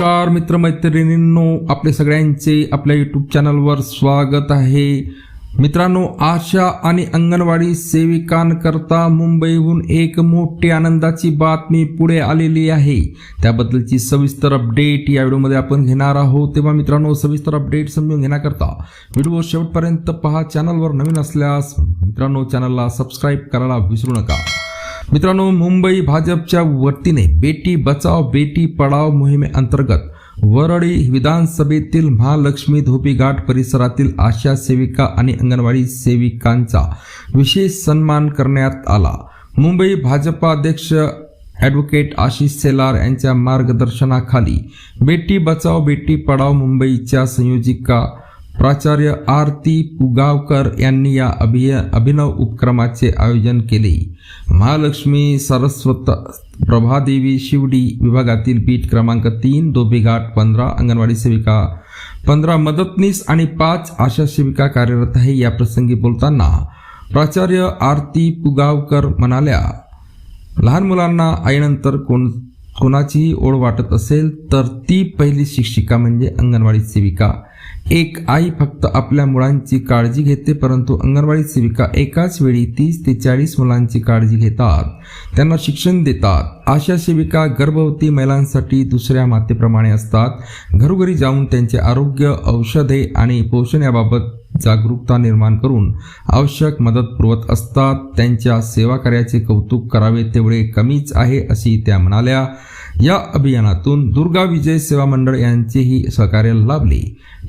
मित्रमैत्रिणींनो आपले सगळ्यांचे आपल्या यूट्यूब चॅनलवर स्वागत आहे. मित्रांनो आशा आणि अंगणवाडी सेविकांकरता मुंबईहून एक मोठी आनंदाची बातमी पुढे आलेली आहे. त्याबद्दलची सविस्तर अपडेट या व्हिडिओमध्ये आपण घेणार आहोत. तेव्हा मित्रांनो सविस्तर अपडेट समजून घेण्याकरता व्हिडिओ शेवटपर्यंत पहा. चॅनलवर नवीन असल्यास मित्रांनो चॅनलला सबस्क्राईब करायला विसरू नका. मित्रांनो मुंबई भाजपच्या वतीने बेटी बचाव बेटी पढाव मोहिमेअंतर्गत वरळी विधानसभेतील महालक्ष्मी धोपीघाट परिसरातील आशा सेविका आणि अंगणवाडी सेविकांचा विशेष सन्मान करण्यात आला. मुंबई भाजपा अध्यक्ष ॲडव्होकेट आशिष सेलार यांच्या मार्गदर्शनाखाली बेटी बचाव बेटी पढाव मुंबईच्या संयोजिका प्राचार्य आरती पुगावकर यांनी या अभिय अभिनव उपक्रमाचे आयोजन केले. महालक्ष्मी सरस्वत प्रभादेवी शिवडी विभागातील पीठ क्रमांक तीन दोबेघाट पंधरा अंगणवाडी सेविका पंधरा मदतनीस आणि पाच आशा सेविका कार्यरत आहे या प्रसंगी बोलताना प्राचार्य आरती पुगावकर म्हणाल्या लहान मुलांना आईनंतर कोण कोणाचीही ओढ वाटत असेल तर ती पहिली शिक्षिका म्हणजे अंगणवाडी सेविका. एक आई फक्त आपल्या मुलांची काळजी घेते परंतु अंगणवाडी सेविका एकाच वेळी तीस ते चाळीस मुलांची काळजी घेतात. त्यांना शिक्षण देतात. आशा सेविका गर्भवती महिलांसाठी दुसऱ्या मातेप्रमाणे असतात. घरोघरी जाऊन त्यांचे आरोग्य औषधे आणि पोषण याबाबत जागरूकता निर्माण करून आवश्यक मदत पुरवत असतात. त्यांच्या सेवा कार्याचे कौतुक करावे तेवढे कमीच आहे अशी त्या म्हणाल्या. या अभियानातून दुर्गा विजय सेवा मंडळ यांचेही सहकार्य लाभले.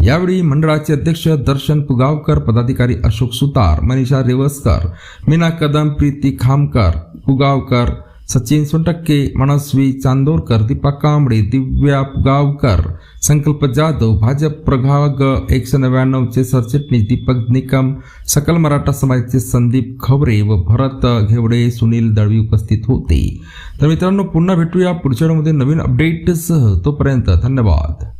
यावेळी मंडळाचे अध्यक्ष दर्शन पुगावकर पदाधिकारी अशोक सुतार मनीषा रेवसकर मीना कदम प्रीती खामकर पुगावकर सचिन सोनटक्के मनस्वी चांदोरकर दीपा कांबळे दिव्या पुगावकर संकल्प जाधव भाजप प्रभाग एकशे नव्याण्णवचे सरचिटणीस दीपक निकम सकल मराठा समाजाचे संदीप खबरे व भरत घेवडे सुनील दळवी उपस्थित होते. तर मित्रांनो पुन्हा भेटूया पुढच्या नवीन अपडेटसह तोपर्यंत धन्यवाद.